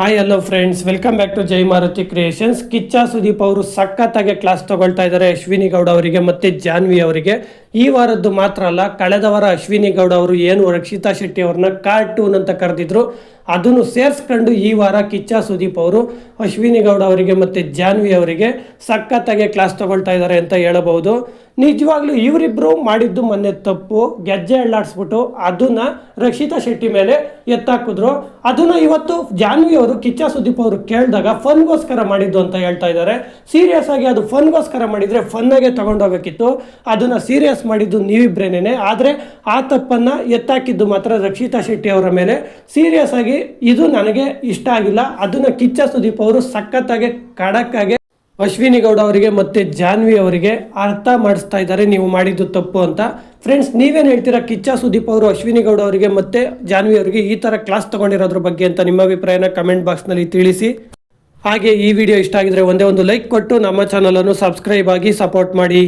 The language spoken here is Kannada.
Hi hello friends welcome back to Jai Maruti creations Kichcha Sudeep ಅವರು ಸಖತ್ತಾಗಿ ಕ್ಲಾಸ್ ತಗೊಳ್ತಾ ಇದ್ದಾರೆ ಅಶ್ವಿನಿ ಗೌಡ ಅವರಿಗೆ ಮತ್ತೆ ಜಾನ್ವಿ ಅವರಿಗೆ. ಈ ವಾರದ್ದು ಮಾತ್ರ ಅಲ್ಲ, ಕಳೆದ ವಾರ ಅಶ್ವಿನಿ ಗೌಡ ಅವರು ಏನು ರಕ್ಷಿತಾ ಶೆಟ್ಟಿ ಅವ್ರನ್ನ ಕಾರ್ಟೂನ್ ಅಂತ ಕರೆದಿದ್ರು. ಅದನ್ನು ಸೇರಿಸ್ಕೊಂಡು ಈ ವಾರ ಕಿಚ್ಚ ಸುದೀಪ್ ಅವರು, ಅಶ್ವಿನಿ ಗೌಡ ಅವರಿಗೆ ಮತ್ತು ಜಾನ್ವಿ ಅವರಿಗೆ ಸಖತ್ತಾಗಿ ಕ್ಲಾಸ್ ತಗೊಳ್ತಾ ಇದ್ದಾರೆ ಅಂತ ಹೇಳಬಹುದು. ನಿಜವಾಗ್ಲೂ ಇವರಿಬ್ಬರು ಮಾಡಿದ್ದು ಮೊನ್ನೆ ತಪ್ಪು, ಗೆಜ್ಜೆ ಅಳ್ಳಾಡಿಸ್ಬಿಟ್ಟು ಅದನ್ನ ರಕ್ಷಿತಾ ಶೆಟ್ಟಿ ಮೇಲೆ ಎತ್ತಾಕಿದ್ರು. ಅದನ್ನ ಇವತ್ತು ಜಾನ್ವಿ ಅವರು, ಕಿಚ್ಚ ಸುದೀಪ್ ಅವರು ಕೇಳಿದಾಗ ಫನ್ಗೋಸ್ಕರ ಮಾಡಿದ್ದು ಅಂತ ಹೇಳ್ತಾ ಇದ್ದಾರೆ. ಸೀರಿಯಸ್ ಆಗಿ ಅದು ಫನ್ಗೋಸ್ಕರ ಮಾಡಿದ್ರೆ ಫನ್ನಾಗೆ ತಗೊಂಡೋಗಬೇಕಿತ್ತು ಅದನ್ನ ಸೀರಿಯಸ್ ಮಾಡಿದ್ದು ನೀವಿಬ್ರೇನೇನೆ. ಆದರೆ ಆ ತಪ್ಪನ್ನ ಎತ್ತಾಕಿದ್ದು ಮಾತ್ರ ರಕ್ಷಿತಾ ಶೆಟ್ಟಿ ಅವರ ಮೇಲೆ. ಸೀರಿಯಸ್ ಆಗಿ ಇದು ನನಗೆ ಇಷ್ಟ ಆಗಿಲ್ಲ. ಅದನ್ನ ಕಿಚ್ಚ ಸುದೀಪ್ ಅವರು ಸಖತ್ತಾಗೆ, ಖಡಕ್ಕಾಗಿ ಅಶ್ವಿನಿ ಗೌಡ ಅವರಿಗೆ ಮತ್ತೆ ಜಾನ್ವಿ ಅವರಿಗೆ ಅರ್ಥ ಮಾಡಿಸ್ತಾ ಇದ್ದಾರೆ. ನೀವು ಮಾಡಿದ್ದು ತಪ್ಪು ಅಂತ. ಫ್ರೆಂಡ್ಸ್ ನೀವೇನು ಹೇಳ್ತೀರಾ? ಕಿಚ್ಚ ಸುದೀಪ್ ಅವರು, ಅಶ್ವಿನಿ ಗೌಡ ಅವರಿಗೆ ಮತ್ತೆ ಜಾನ್ವಿ ಅವರಿಗೆ ಈ ಥರ ಕ್ಲಾಸ್ ತಗೊಂಡಿರೋದ್ರ ಬಗ್ಗೆ ಅಂತ ನಿಮ್ಮ ಅಭಿಪ್ರಾಯನ ಕಮೆಂಟ್ ಬಾಕ್ಸ್ನಲ್ಲಿ ತಿಳಿಸಿ. ಹಾಗೆ ಈ ವಿಡಿಯೋ ಇಷ್ಟ ಆಗಿದ್ರೆ ಒಂದೇ ಒಂದು ಲೈಕ್ ಕೊಟ್ಟು ನಮ್ಮ ಚಾನಲನ್ನು ಸಬ್ಸ್ಕ್ರೈಬ್ ಆಗಿ ಸಪೋರ್ಟ್ ಮಾಡಿ.